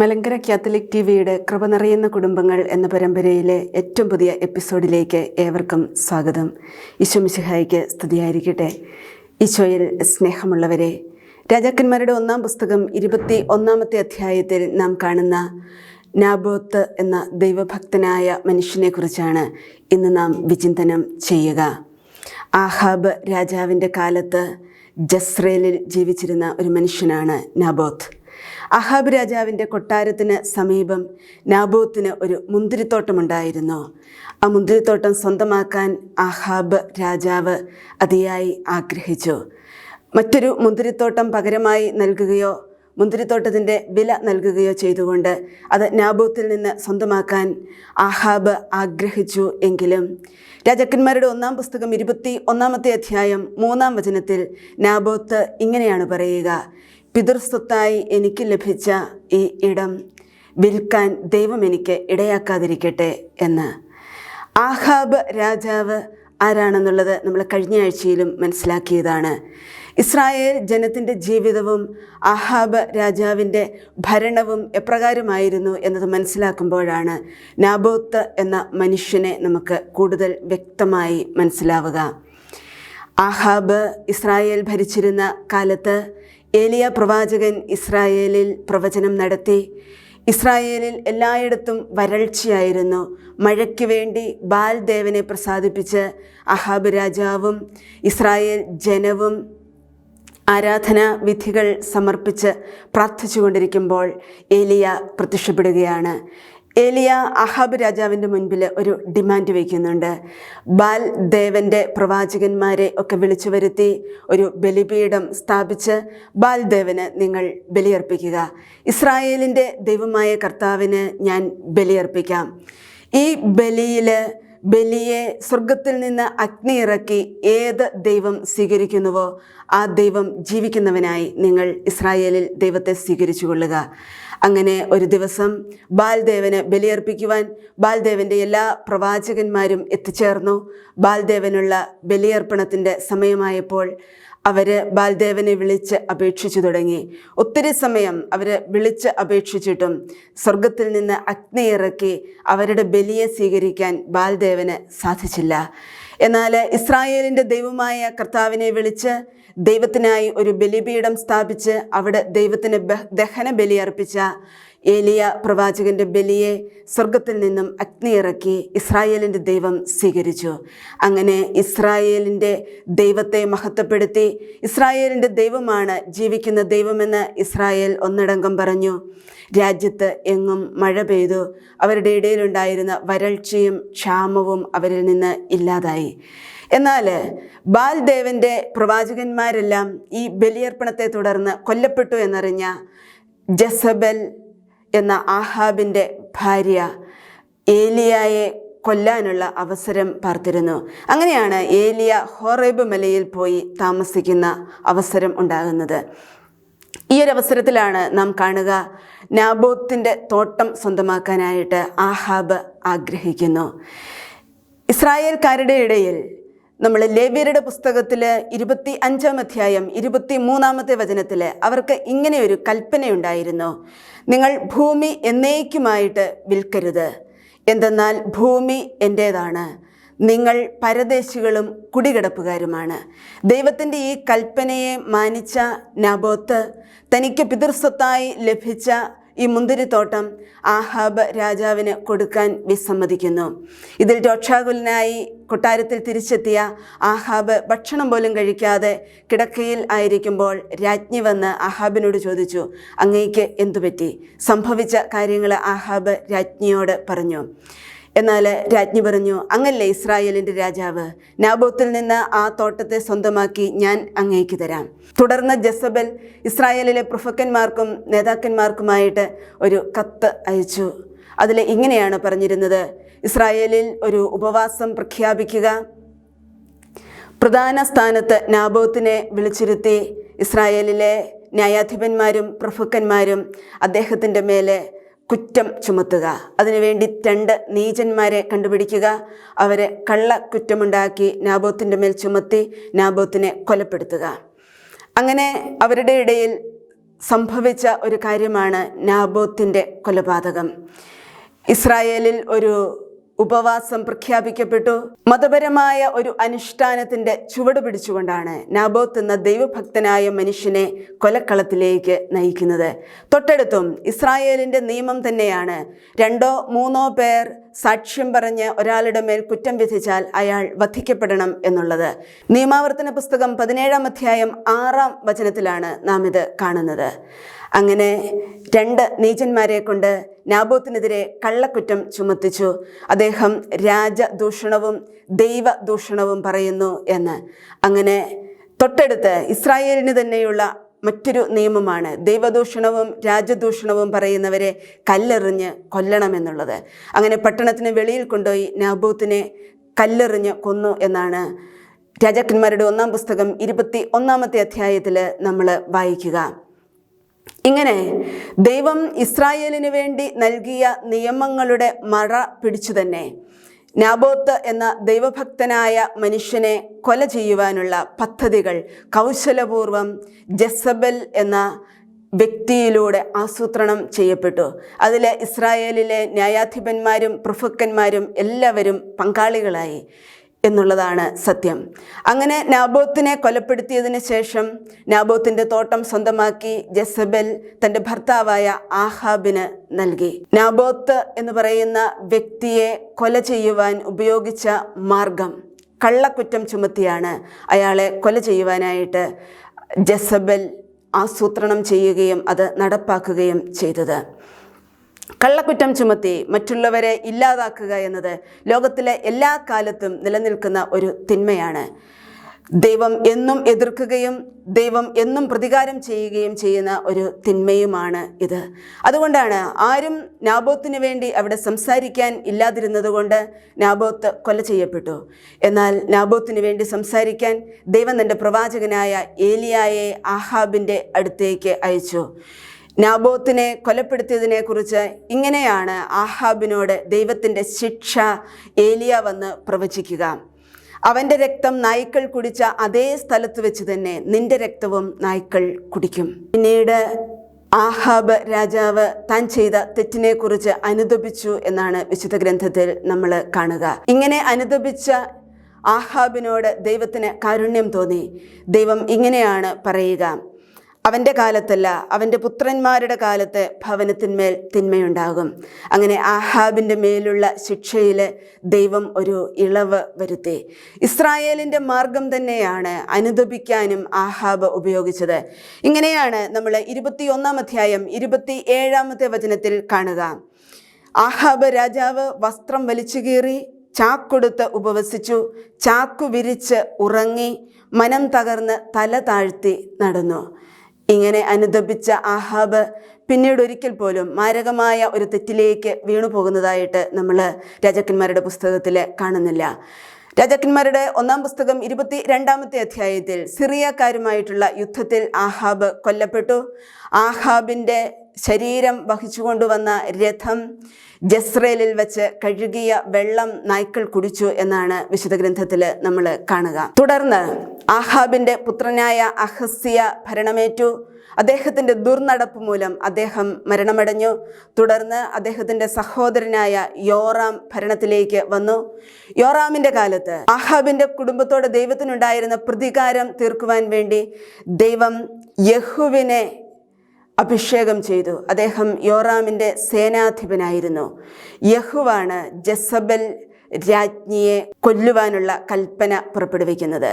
Malankara Catholic T വിയുടെ കൃപ നിറയുന്ന കുടുംബങ്ങൾ എന്ന പരമ്പരയിലെ ഏറ്റവും പുതിയ എപ്പിസോഡിലേക്ക് ഏവർക്കും സ്വാഗതം. ഈശോ മിശിഹായിക്ക് സ്തുതിയായിരിക്കട്ടെ. ഈശോയിൽ സ്നേഹമുള്ളവരെ രാജാക്കന്മാരുടെ ഒന്നാം പുസ്തകം ഇരുപത്തി ഒന്നാമത്തെ അധ്യായത്തിൽ നാം കാണുന്ന നാബോത്ത് എന്ന ദൈവഭക്തനായ മനുഷ്യനെക്കുറിച്ചാണ് ഇന്ന് നാം വിചിന്തനം ചെയ്യുക. ആഹാബ് രാജാവിന്റെ കാലത്ത് ജസ്രേലിൽ ജീവിച്ചിരുന്ന ഒരു മനുഷ്യനാണ് നാബോത്ത്. അഹാബ് രാജാവിന്റെ കൊട്ടാരത്തിന് സമീപം നാബോത്തിന് ഒരു മുന്തിരിത്തോട്ടമുണ്ടായിരുന്നു. ആ മുന്തിരിത്തോട്ടം സ്വന്തമാക്കാൻ അഹാബ് രാജാവ് അതിയായി ആഗ്രഹിച്ചു. മറ്റൊരു മുന്തിരിത്തോട്ടം പകരമായി നൽകുകയോ മുന്തിരിത്തോട്ടത്തിന്റെ വില നൽകുകയോ ചെയ്തുകൊണ്ട് അത് നാബൂത്തിൽ നിന്ന് സ്വന്തമാക്കാൻ ആഹാബ് ആഗ്രഹിച്ചു എങ്കിലും രാജാക്കന്മാരുടെ ഒന്നാം പുസ്തകം ഇരുപത്തി ഒന്നാമത്തെ അധ്യായം മൂന്നാം വചനത്തിൽ നാബോത്ത് ഇങ്ങനെയാണ് പറയുക പിതൃസ്വത്തായി എനിക്ക് ലഭിച്ച ഈ ഇടം വിൽക്കാൻ ദൈവം എനിക്ക് ഇടയാക്കാതിരിക്കട്ടെ എന്ന്. ആഹാബ് രാജാവ് ആരാണെന്നുള്ളത് നമ്മൾ കഴിഞ്ഞ ആഴ്ചയിലും മനസ്സിലാക്കിയതാണ്. ഇസ്രായേൽ ജനത്തിന്റെ ജീവിതവും ആഹാബ് രാജാവിന്റെ ഭരണവും എപ്രകാരമായിരുന്നു എന്നത് മനസ്സിലാക്കുമ്പോഴാണ് നാബോത്ത് എന്ന മനുഷ്യനെ നമുക്ക് കൂടുതൽ വ്യക്തമായി മനസ്സിലാവുക. ആഹാബ് ഇസ്രായേൽ ഭരിച്ചിരുന്ന കാലത്ത് ഏലിയ പ്രവാചകൻ ഇസ്രായേലിൽ പ്രവചനം നടത്തി. ഇസ്രായേലിൽ എല്ലായിടത്തും വരൾച്ചയായിരുന്നു. മഴയ്ക്ക് വേണ്ടി ബാൽ ദേവനെ പ്രസാദിപ്പിച്ച് അഹാബ് രാജാവും ഇസ്രായേൽ ജനവും ആരാധനാ വിധികൾ സമർപ്പിച്ച് പ്രാർത്ഥിച്ചുകൊണ്ടിരിക്കുമ്പോൾ ഏലിയ പ്രത്യക്ഷപ്പെടുകയാണ്. ഏലിയ അഹാബ് രാജാവിന്റെ മുൻപിൽ ഒരു ഡിമാൻഡ് വയ്ക്കുന്നുണ്ട്. ബാൽ ദേവന്റെ പ്രവാചകന്മാരെ ഒക്കെ വിളിച്ചു വരുത്തി ഒരു ബലിപീഠം സ്ഥാപിച്ച് ബാൽ ദേവന് നിങ്ങൾ ബലിയർപ്പിക്കുക. ഇസ്രായേലിന്റെ ദൈവമായ കർത്താവിന് ഞാൻ ബലിയർപ്പിക്കാം. ഈ ബലിയിൽ ബലിയെ സ്വർഗത്തിൽ നിന്ന് അഗ്നി ഇറക്കി ഏത് ദൈവം സ്വീകരിക്കുന്നുവോ ആ ദൈവം ജീവിക്കുന്നവനായി നിങ്ങൾ ഇസ്രായേലിൽ ദൈവത്തെ സ്വീകരിച്ചു കൊള്ളുക. അങ്ങനെ ഒരു ദിവസം ബാൽദേവന് ബലിയർപ്പിക്കുവാൻ ബാൽദേവന്റെ എല്ലാ പ്രവാചകന്മാരും എത്തിച്ചേർന്നു. ബാൽദേവനുള്ള ബലിയർപ്പണത്തിന്റെ സമയമായപ്പോൾ അവർ ബാൽദേവനെ വിളിച്ച് അപേക്ഷിച്ചു തുടങ്ങി. ഒത്തിരി സമയം അവർ വിളിച്ച് അപേക്ഷിച്ചിട്ടും സ്വർഗത്തിൽ നിന്ന് അഗ്നി ഇറക്കി അവരുടെ ബലിയെ സ്വീകരിക്കാൻ ബാൽദേവന് സാധിച്ചില്ല. എന്നാൽ ഇസ്രായേലിന്റെ ദൈവമായ കർത്താവിനെ വിളിച്ച് ദൈവത്തിനായി ഒരു ബലിപീഠം സ്ഥാപിച്ച് അവിടെ ദൈവത്തിന് ദഹന ബലി അർപ്പിച്ച ഏലിയ പ്രവാചകന്റെ ബലിയെ സ്വർഗത്തിൽ നിന്നും അഗ്നി ഇറക്കി ഇസ്രായേലിന്റെ ദൈവം സ്വീകരിച്ചു. അങ്ങനെ ഇസ്രായേലിന്റെ ദൈവത്തെ മഹത്വപ്പെടുത്തി ഇസ്രായേലിന്റെ ദൈവമാണ് ജീവിക്കുന്ന ദൈവമെന്ന് ഇസ്രായേൽ ഒന്നടങ്കം പറഞ്ഞു. രാജ്യത്ത് എങ്ങും മഴ പെയ്തു. അവരുടെ ഇടയിലുണ്ടായിരുന്ന വരൾച്ചയും ക്ഷാമവും അവരിൽ നിന്ന് ഇല്ലാതായി. എന്നാൽ ബാൽദേവന്റെ പ്രവാചകന്മാരെല്ലാം ഈ ബലിയർപ്പണത്തെ തുടർന്ന് കൊല്ലപ്പെട്ടു എന്നറിഞ്ഞ ജസബൽ എന്ന ആഹാബിന്റെ ഭാര്യ ഏലിയായെ കൊല്ലാനുള്ള അവസരം പാർത്തിരുന്നു. അങ്ങനെയാണ് ഏലിയ ഹോറേബ് മലയിൽ പോയി താമസിക്കുന്ന അവസരം ഉണ്ടാകുന്നത്. ഈ ഒരു അവസരത്തിലാണ് നാം കാണുക നാബോത്തിന്റെ തോട്ടം സ്വന്തമാക്കാനായിട്ട് ആഹാബ് ആഗ്രഹിക്കുന്നു. ഇസ്രായേൽക്കാരുടെ ഇടയിൽ നമ്മൾ ലേവ്യരുടെ പുസ്തകത്തിൽ ഇരുപത്തി അഞ്ചാം അധ്യായം ഇരുപത്തി മൂന്നാമത്തെ വചനത്തിൽ അവർക്ക് ഇങ്ങനെ ഒരു കൽപ്പനയുണ്ടായിരുന്നു. നിങ്ങൾ ഭൂമി എന്നേക്കുമായിട്ട് വിൽക്കരുത്. എന്തെന്നാൽ ഭൂമി എന്റേതാണ് നിങ്ങൾ പരദേശികളും കുടികിടപ്പുകാരുമാണ്. ദൈവത്തിന്റെ ഈ കൽപ്പനയെ മാനിച്ച നബോത്ത് തനിക്ക് പിതൃസ്വത്തായി ലഭിച്ച ഈ മുന്തിരിത്തോട്ടം ആഹാബ് രാജാവിന് കൊടുക്കാൻ വിസമ്മതിക്കുന്നു. ഇതിൽ രോക്ഷാകുലനായി കൊട്ടാരത്തിൽ തിരിച്ചെത്തിയ ആഹാബ് ഭക്ഷണം പോലും കഴിക്കാതെ കിടക്കയിൽ ആയിരിക്കുമ്പോൾ രാജ്ഞി വന്ന് ആഹാബിനോട് ചോദിച്ചു അങ്ങേക്ക് എന്തുപറ്റി സംഭവിച്ച കാര്യങ്ങൾ ആഹാബ് രാജ്ഞിയോട് പറഞ്ഞു. എന്നാൽ രാജ്ഞി പറഞ്ഞു അങ്ങല്ലേ ഇസ്രായേലിന്റെ രാജാവ് നാബോത്തിൽ നിന്ന് ആ തോട്ടത്തെ സ്വന്തമാക്കി ഞാൻ അങ്ങേക്ക് തരാം. തുടർന്ന് ജസബൽ ഇസ്രായേലിലെ പ്രഫക്കന്മാർക്കും നേതാക്കന്മാർക്കുമായിട്ട് ഒരു കത്ത് അയച്ചു. അതിൽ ഇങ്ങനെയാണ് പറഞ്ഞിരുന്നത് ഇസ്രായേലിൽ ഒരു ഉപവാസം പ്രഖ്യാപിക്കുക. പ്രധാന സ്ഥാനത്ത് നാബോത്തിനെ വിളിച്ചിരുത്തി ഇസ്രായേലിലെ ന്യായാധിപന്മാരും പ്രഭുക്കന്മാരും അദ്ദേഹത്തിന്റെ മേലെ കുറ്റം ചുമത്തുക. അതിനുവേണ്ടി രണ്ട് നീചന്മാരെ കണ്ടുപിടിക്കുക. അവരെ കള്ള കുറ്റമുണ്ടാക്കി നാബോത്തിന്റെ മേൽ ചുമത്തി നാബോത്തിനെ കൊലപ്പെടുത്തുക. അങ്ങനെ അവരുടെ ഇടയിൽ സംഭവിച്ച ഒരു കാര്യമാണ് നാബോത്തിന്റെ കൊലപാതകം. ഇസ്രായേലിൽ ഒരു ഉപവാസം പ്രഖ്യാപിക്കപ്പെട്ടു. മതപരമായ ഒരു അനുഷ്ഠാനത്തിന്റെ ചുവട് പിടിച്ചുകൊണ്ടാണ് നാബോത്ത് എന്ന ദൈവഭക്തനായ മനുഷ്യനെ കൊലക്കളത്തിലേക്ക് നയിക്കുന്നത്. തൊട്ടടുത്തും ഇസ്രായേലിന്റെ നിയമം തന്നെയാണ്. രണ്ടോ മൂന്നോ പേർ സാക്ഷ്യം പറഞ്ഞ് ഒരാളുടെ മേൽ കുറ്റം വിധിച്ചാൽ അയാൾ വധിക്കപ്പെടണം എന്നുള്ളത്. നിയമാവർത്തന പുസ്തകം പതിനേഴാം അധ്യായം ആറാം വചനത്തിലാണ് നാം ഇത് കാണുന്നത്. അങ്ങനെ രണ്ട് നീചന്മാരെ കൊണ്ട് നാബോത്തിനെതിരെ കള്ളക്കുറ്റം ചുമത്തിച്ചു. അദ്ദേഹം രാജദൂഷണവും ദൈവദൂഷണവും പറയുന്നു എന്ന്. അങ്ങനെ തൊട്ടടുത്ത് ഇസ്രായേലിന് തന്നെയുള്ള മറ്റൊരു നിയമമാണ്. ദൈവദൂഷണവും രാജദൂഷണവും പറയുന്നവരെ കല്ലെറിഞ്ഞ് കൊല്ലണമെന്നുള്ളത്. അങ്ങനെ പട്ടണത്തിന് വെളിയിൽ കൊണ്ടുപോയി നാബൂത്തിനെ കല്ലെറിഞ്ഞ് കൊന്നു എന്നാണ് രാജാക്കന്മാരുടെ ഒന്നാം പുസ്തകം ഇരുപത്തി ഒന്നാമത്തെ അധ്യായത്തിൽ നമ്മൾ വായിക്കുക. ഇങ്ങനെ ദൈവം ഇസ്രായേലിന് വേണ്ടി നൽകിയ നിയമങ്ങളുടെ മറ പിടിച്ചു തന്നെ. നാബോത്ത് എന്ന ദൈവഭക്തനായ മനുഷ്യനെ കൊല ചെയ്യുവാനുള്ള പദ്ധതികൾ കൗശലപൂർവം ജസബൽ എന്ന വ്യക്തിയിലൂടെ ആസൂത്രണം ചെയ്യപ്പെട്ടു. അതിൽ ഇസ്രായേലിലെ ന്യായാധിപന്മാരും പ്രഭുക്കന്മാരും എല്ലാവരും പങ്കാളികളായി. എന്നുള്ളതാണ് സത്യം. അങ്ങനെ നാബോത്തിനെ കൊലപ്പെടുത്തിയതിന് ശേഷം നാബോത്തിന്റെ തോട്ടം സ്വന്തമാക്കി ജസബൽ തന്റെ ഭർത്താവായ ആഹാബിന് നൽകി. നാബോത്ത് എന്ന് പറയുന്ന വ്യക്തിയെ കൊല ചെയ്യുവാൻ ഉപയോഗിച്ച മാർഗം കള്ളക്കുറ്റം ചുമത്തിയാണ്. അയാളെ കൊല ചെയ്യുവാനായിട്ട് ജസബൽ ആസൂത്രണം ചെയ്യുകയും അത് നടപ്പാക്കുകയും ചെയ്തത്. കള്ളക്കുറ്റം ചുമത്തി മറ്റുള്ളവരെ ഇല്ലാതാക്കുക എന്നത് ലോകത്തിലെ എല്ലാ കാലത്തും നിലനിൽക്കുന്ന ഒരു തിന്മയാണ്. ദൈവം എന്നും എതിർക്കുകയും ദൈവം എന്നും പ്രതികാരം ചെയ്യുകയും ചെയ്യുന്ന ഒരു തിന്മയുമാണ് ഇത്. അതുകൊണ്ടാണ് ആരും നാബോത്തിന് വേണ്ടി അവിടെ സംസാരിക്കാൻ ഇല്ലാതിരുന്നതുകൊണ്ട് നാബോത്ത് കൊല ചെയ്യപ്പെട്ടു. എന്നാൽ നാബോത്തിന് വേണ്ടി സംസാരിക്കാൻ ദൈവം തന്റെ പ്രവാചകനായ ഏലിയായെ ആഹാബിന്റെ അടുത്തേക്ക് അയച്ചു. നാബോത്തിനെ കൊലപ്പെടുത്തിയതിനെ കുറിച്ച് ഇങ്ങനെയാണ് ആഹാബിനോട് ദൈവത്തിന്റെ ശിക്ഷ ഏലിയ വന്ന് പ്രവചിക്കുക. അവന്റെ രക്തം നായ്ക്കൾ കുടിച്ച അതേ സ്ഥലത്ത് വെച്ച് തന്നെ നിന്റെ രക്തവും നായ്ക്കൾ കുടിക്കും. പിന്നീട് ആഹാബ് രാജാവ് താൻ ചെയ്ത തെറ്റിനെക്കുറിച്ച് അനുദപിച്ചു എന്നാണ് വിശുദ്ധ ഗ്രന്ഥത്തിൽ നമ്മൾ കാണുക. ഇങ്ങനെ അനുദപിച്ച ആഹാബിനോട് ദൈവത്തിന് കാരുണ്യം തോന്നി. ദൈവം ഇങ്ങനെയാണ് പറയുക. അവന്റെ കാലത്തല്ല അവന്റെ പുത്രന്മാരുടെ കാലത്ത് ഭവനത്തിന്മേൽ തിന്മയുണ്ടാകും. അങ്ങനെ ആഹാബിന്റെ മേലുള്ള ശിക്ഷയിൽ ദൈവം ഒരു ഇളവ് വരുത്തി. ഇസ്രായേലിന്റെ മാർഗം തന്നെയാണ് അനുദപിക്കാനും ആഹാബ് ഉപയോഗിച്ചത്. ഇങ്ങനെയാണ് നമ്മൾ ഇരുപത്തിയൊന്നാം അധ്യായം ഇരുപത്തി ഏഴാമത്തെ വചനത്തിൽ കാണുക. ആഹാബ് രാജാവ് വസ്ത്രം വലിച്ചു കീറി ചാക്കൊടുത്ത് ഉപവസിച്ചു ചാക്കു വിരിച്ച് ഉറങ്ങി മനം തകർന്ന് തല താഴ്ത്തി നടന്നു. ഇങ്ങനെ അനുദപിച്ച ആഹാബ് പിന്നീട് ഒരിക്കൽ പോലും മാരകമായ ഒരു തെറ്റിലേക്ക് വീണു പോകുന്നതായിട്ട് നമ്മൾ രാജാക്കന്മാരുടെ പുസ്തകത്തിൽ കാണുന്നില്ല. രാജാക്കന്മാരുടെ ഒന്നാം പുസ്തകം ഇരുപത്തി രണ്ടാമത്തെ അധ്യായത്തിൽ സിറിയക്കാരുമായിട്ടുള്ള യുദ്ധത്തിൽ ആഹാബ് കൊല്ലപ്പെട്ടു. ആഹാബിന്റെ ശരീരം വഹിച്ചുകൊണ്ടുവന്ന രഥം ജസ്രേലിൽ വെച്ച് കഴുകിയ വെള്ളം നായ്ക്കൾ കുടിച്ചു എന്നാണ് വിശുദ്ധ ഗ്രന്ഥത്തിൽ നമ്മൾ കാണുക. തുടർന്ന് ആഹാബിന്റെ പുത്രനായ അഹസ്യ ഭരണമേറ്റു. അദ്ദേഹത്തിന്റെ ദുർനടപ്പ് മൂലം അദ്ദേഹം മരണമടഞ്ഞു. തുടർന്ന് അദ്ദേഹത്തിന്റെ സഹോദരനായ യോറാം ഭരണത്തിലേക്ക് വന്നു. യോറാമിന്റെ കാലത്ത് ആഹാബിന്റെ കുടുംബത്തോട് ദൈവത്തിനുണ്ടായിരുന്ന പ്രതികാരം തീർക്കുവാൻ വേണ്ടി ദൈവം യഹുവിനെ അഭിഷേകം ചെയ്തു. അദ്ദേഹം യോറാമിന്റെ സേനാധിപനായിരുന്നു. യഹുവാണ് ജസബൽ രാജ്ഞിയെ കൊല്ലുവാനുള്ള കൽപ്പന പുറപ്പെടുവിക്കുന്നത്.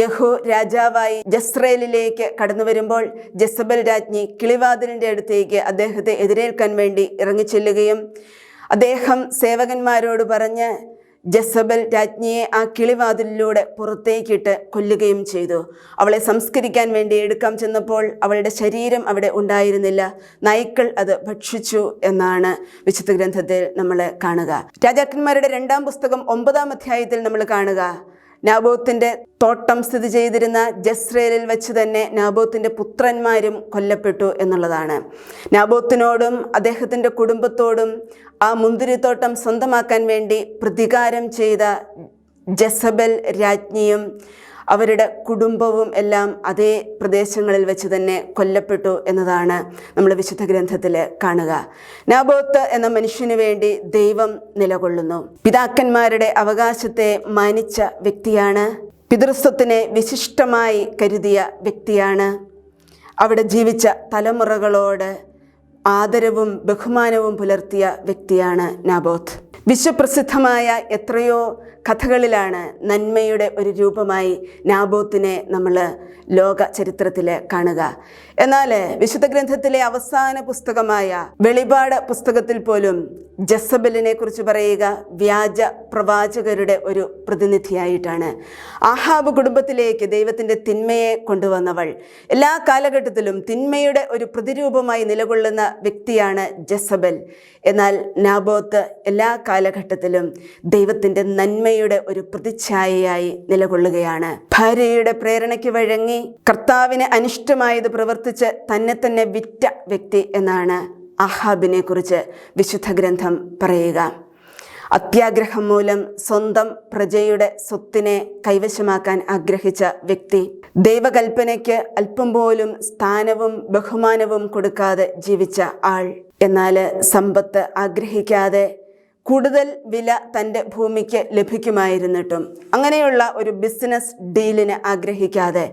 യഹു രാജാവായി ജസ്രേലിലേക്ക് കടന്നു വരുമ്പോൾ ജസബൽ രാജ്ഞി കിളിവാതിലിന്റെ അടുത്തേക്ക് അദ്ദേഹത്തെ എതിരേൽക്കാൻ വേണ്ടി ഇറങ്ങിച്ചെല്ലുകയും അദ്ദേഹം സേവകന്മാരോട് പറഞ്ഞ് ജസബൽ രാജ്ഞിയെ ആ കിളിവാതിലിലൂടെ പുറത്തേക്കിട്ട് കൊല്ലുകയും ചെയ്തു. അവളെ സംസ്കരിക്കാൻ വേണ്ടി എടുക്കാൻ ചെന്നപ്പോൾ അവളുടെ ശരീരം അവിടെ ഉണ്ടായിരുന്നില്ല. നായ്ക്കൾ അത് ഭക്ഷിച്ചു എന്നാണ് വിശുദ്ധ ഗ്രന്ഥത്തിൽ നമ്മൾ കാണുക. രാജാക്കന്മാരുടെ രണ്ടാം പുസ്തകം ഒമ്പതാം അധ്യായത്തിൽ നമ്മൾ കാണുക. നാബോത്തിന്റെ തോട്ടം സ്ഥിതി ചെയ്തിരുന്ന ജസ്രേലിൽ വെച്ച് തന്നെ നാബോത്തിന്റെ പുത്രന്മാരും കൊല്ലപ്പെട്ടു എന്നുള്ളതാണ്. നാബോത്തിനോടും അദ്ദേഹത്തിന്റെ കുടുംബത്തോടും ആ മുന്തിരിത്തോട്ടം സ്വന്തമാക്കാൻ വേണ്ടി പ്രതികാരം ചെയ്ത ജസബൽ രാജ്ഞിയും അവരുടെ കുടുംബവും എല്ലാം അതേ പ്രദേശങ്ങളിൽ വെച്ച് തന്നെ കൊല്ലപ്പെട്ടു എന്നതാണ് നമ്മൾ വിശുദ്ധ ഗ്രന്ഥത്തിൽ കാണുക. നാബോത്ത് എന്ന മനുഷ്യന് വേണ്ടി ദൈവം നിലകൊള്ളുന്നു. പിതാക്കന്മാരുടെ അവകാശത്തെ മാനിച്ച വ്യക്തിയാണ്. പിതൃസ്വത്തിനെ വിശിഷ്ടമായി കരുതിയ വ്യക്തിയാണ്. അവിടെ ജീവിച്ച തലമുറകളോട് ആദരവും ബഹുമാനവും പുലർത്തിയ വ്യക്തിയാണ് നാബോത്ത്. വിശ്വപ്രസിദ്ധമായ എത്രയോ കഥകളിലാണ് നന്മയുടെ ഒരു രൂപമായി നാബോത്തിനെ നമ്മൾ ലോക ചരിത്രത്തിൽ കാണുക. എന്നാൽ വിശുദ്ധ ഗ്രന്ഥത്തിലെ അവസാന പുസ്തകമായ വെളിപാട് പുസ്തകത്തിൽ പോലും ജസബലിനെ കുറിച്ച് പറയുക വ്യാജ പ്രവാചകരുടെ ഒരു പ്രതിനിധിയായിട്ടാണ്. ആഹാബ് കുടുംബത്തിലേക്ക് ദൈവത്തിന്റെ തിന്മയെ കൊണ്ടുവന്നവൾ. എല്ലാ കാലഘട്ടത്തിലും തിന്മയുടെ ഒരു പ്രതിരൂപമായി നിലകൊള്ളുന്ന വ്യക്തിയാണ് ജസബൽ. എന്നാൽ നാബോത്ത് എല്ലാ കാലഘട്ടത്തിലും ദൈവത്തിന്റെ നന്മയുടെ ഒരു പ്രതിച്ഛായയായി നിലകൊള്ളുകയാണ്. ഭാര്യയുടെ പ്രേരണയ്ക്ക് വഴങ്ങി കർത്താവിന് അനിഷ്ടമായത് പ്രവർത്തിച്ച് തന്നെ തന്നെ വിറ്റ വ്യക്തി എന്നാണ് അഹാബിനെ കുറിച്ച് വിശുദ്ധ ഗ്രന്ഥം പറയുക. അത്യാഗ്രഹം മൂലം സ്വന്തം പ്രജയുടെ സ്വത്തിനെ കൈവശമാക്കാൻ ആഗ്രഹിച്ച വ്യക്തി ദൈവകൽപ്പനയ്ക്ക് അല്പം പോലും സ്ഥാനവും ബഹുമാനവും കൊടുക്കാതെ ജീവിച്ച ആൾ. എന്നാൽ സമ്പത്ത് ആഗ്രഹിക്കാതെ കൂടുതൽ വില തന്റെ ഭൂമിക്ക് ലഭിക്കുമായിരുന്നിട്ടും അങ്ങനെയുള്ള ഒരു ബിസിനസ് ഡീലിന് ആഗ്രഹിക്കാതെ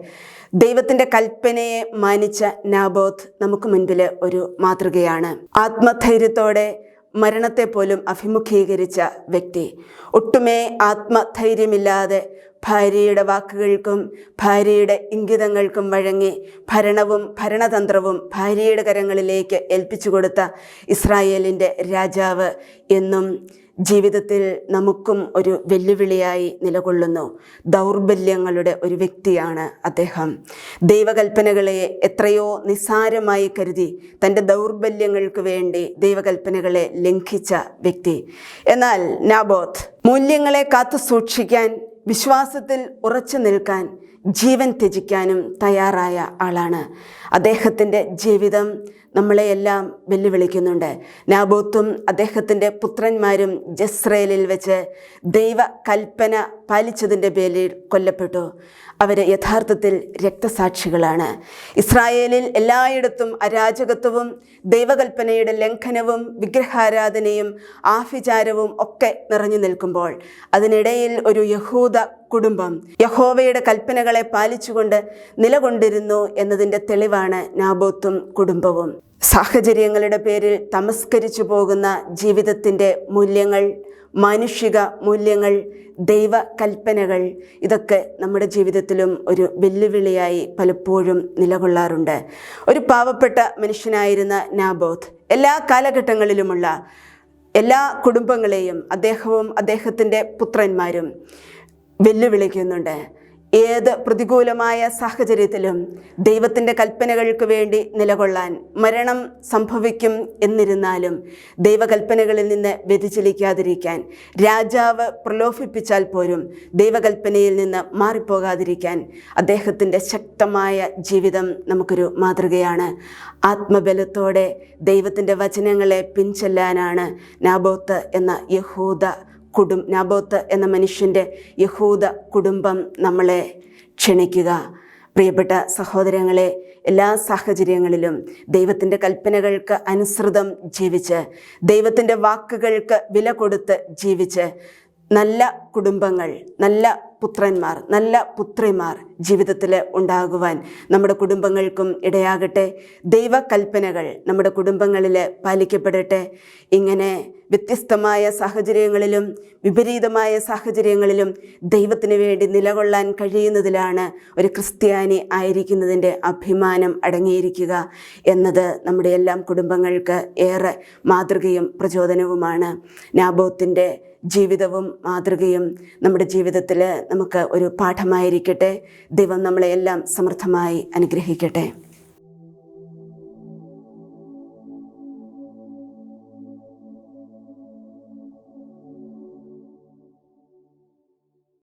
ദൈവത്തിന്റെ കൽപ്പനയെ മാനിച്ച നാബോത്ത് നമുക്ക് മുൻപിൽ ഒരു മാതൃകയാണ്. ആത്മധൈര്യത്തോടെ മരണത്തെ പോലും അഭിമുഖീകരിച്ച വ്യക്തി. ഒട്ടുമേ ആത്മധൈര്യമില്ലാതെ ഭാര്യയുടെ വാക്കുകൾക്കും ഭാര്യയുടെ ഇംഗിതങ്ങൾക്കും വഴങ്ങി ഭരണവും ഭരണതന്ത്രവും ഭാര്യയുടെ കരങ്ങളിലേക്ക് ഏൽപ്പിച്ചു കൊടുത്ത ഇസ്രായേലിന്റെ രാജാവ് എന്നും ജീവിതത്തിൽ നമുക്കും ഒരു വെല്ലുവിളിയായി നിലകൊള്ളുന്നു. ദൗർബല്യങ്ങളുടെ ഒരു വ്യക്തിയാണ് അദ്ദേഹം. ദൈവകൽപ്പനകളെ എത്രയോ നിസ്സാരമായി കരുതി തന്റെ ദൗർബല്യങ്ങൾക്ക് വേണ്ടി ദൈവകൽപ്പനകളെ ലംഘിച്ച വ്യക്തി. എന്നാൽ നാബോത്ത് മൂല്യങ്ങളെ കാത്തു സൂക്ഷിക്കാൻ വിശ്വാസത്തിൽ ഉറച്ചു നിൽക്കാൻ ജീവൻ ത്യജിക്കാനും തയ്യാറായ ആളാണ്. അദ്ദേഹത്തിന്റെ ജീവിതം നമ്മളെയെല്ലാം വെല്ലുവിളിക്കുന്നുണ്ട്. നാബോത്തും അദ്ദേഹത്തിന്റെ പുത്രന്മാരും ജസ്രേലിൽ വെച്ച് ദൈവ കൽപ്പന പാലിച്ചതിന്റെ പേരിൽ കൊല്ലപ്പെട്ടു. അവർ യഥാർത്ഥത്തിൽ രക്തസാക്ഷികളാണ്. ഇസ്രായേലിൽ എല്ലായിടത്തും അരാജകത്വവും ദൈവകൽപ്പനയുടെ ലംഘനവും വിഗ്രഹാരാധനയും ആഭിചാരവും ഒക്കെ നിറഞ്ഞു നിൽക്കുമ്പോൾ അതിനിടയിൽ ഒരു യഹൂദ കുടുംബം. യഹോവയുടെ കൽപ്പനകളെ പാലിച്ചുകൊണ്ട് നിലകൊണ്ടിരുന്നു എന്നതിന്റെ തെളിവാണ് നാബോത്തും കുടുംബവും. സാഹചര്യങ്ങളുടെ പേരിൽ തമസ്കരിച്ചു പോകുന്ന ജീവിതത്തിന്റെ മൂല്യങ്ങൾ മാനുഷിക മൂല്യങ്ങൾ ദൈവ കൽപ്പനകൾ ഇതൊക്കെ നമ്മുടെ ജീവിതത്തിലും ഒരു വെല്ലുവിളിയായി പലപ്പോഴും നിലകൊള്ളാറുണ്ട്. ഒരു പാവപ്പെട്ട മനുഷ്യനായിരുന്ന നാബോത്ത് എല്ലാ കാലഘട്ടങ്ങളിലുമുള്ള എല്ലാ കുടുംബങ്ങളെയും അദ്ദേഹവും അദ്ദേഹത്തിന്റെ പുത്രന്മാരും വെല്ലുവിളിക്കുന്നുണ്ട്. ഏത് പ്രതികൂലമായ സാഹചര്യത്തിലും ദൈവത്തിന്റെ കൽപ്പനകൾക്ക് വേണ്ടി നിലകൊള്ളാൻ മരണം സംഭവിക്കും എന്നിരുന്നാലും ദൈവകൽപ്പനകളിൽ നിന്ന് വ്യതിചലിക്കാതിരിക്കാൻ രാജാവ് പ്രലോഭിപ്പിച്ചാൽ പോലും ദൈവകൽപ്പനയിൽ നിന്ന് മാറിപ്പോകാതിരിക്കാൻ അദ്ദേഹത്തിന്റെ ശക്തമായ ജീവിതം നമുക്കൊരു മാതൃകയാണ്. ആത്മബലത്തോടെ ദൈവത്തിന്റെ വചനങ്ങളെ പിൻചെല്ലാനാണ് നാബോത്ത് എന്ന യഹൂദ കുടും നാബോത്ത് എന്ന മനുഷ്യന്റെ യഹൂദ കുടുംബം നമ്മളെ ക്ഷണിക്കുക. പ്രിയപ്പെട്ട സഹോദരങ്ങളെ എല്ലാ സാഹചര്യങ്ങളിലും ദൈവത്തിന്റെ കൽപ്പനകൾക്ക് അനുസൃതം ജീവിച്ച് ദൈവത്തിന്റെ വാക്കുകൾക്ക് വില കൊടുത്ത് ജീവിച്ച് നല്ല കുടുംബങ്ങൾ നല്ല പുത്രന്മാർ നല്ല പുത്രിമാർ ജീവിതത്തിൽ ഉണ്ടാകുവാൻ നമ്മുടെ കുടുംബങ്ങൾക്കും ഇടയാകട്ടെ. ദൈവകൽപ്പനകൾ നമ്മുടെ കുടുംബങ്ങളിൽ പാലിക്കപ്പെടട്ടെ. ഇങ്ങനെ വ്യത്യസ്തമായ സാഹചര്യങ്ങളിലും വിപരീതമായ സാഹചര്യങ്ങളിലും ദൈവത്തിന് വേണ്ടി നിലകൊള്ളാൻ കഴിയുന്നതിലാണ് ഒരു ക്രിസ്ത്യാനി ആയിരിക്കുന്നതിന്റെ അഭിമാനം അടങ്ങിയിരിക്കുക എന്നത് നമ്മുടെ എല്ലാം കുടുംബങ്ങൾക്ക് ഏറെ മാതൃകയും പ്രചോദനവുമാണ്. നാബോത്തിന്റെ ജീവിതവും മാതൃകയും നമ്മുടെ ജീവിതത്തിൽ നമുക്ക് ഒരു പാഠമായിരിക്കട്ടെ. ദൈവം നമ്മളെയെല്ലാം സമൃദ്ധമായി അനുഗ്രഹിക്കട്ടെ.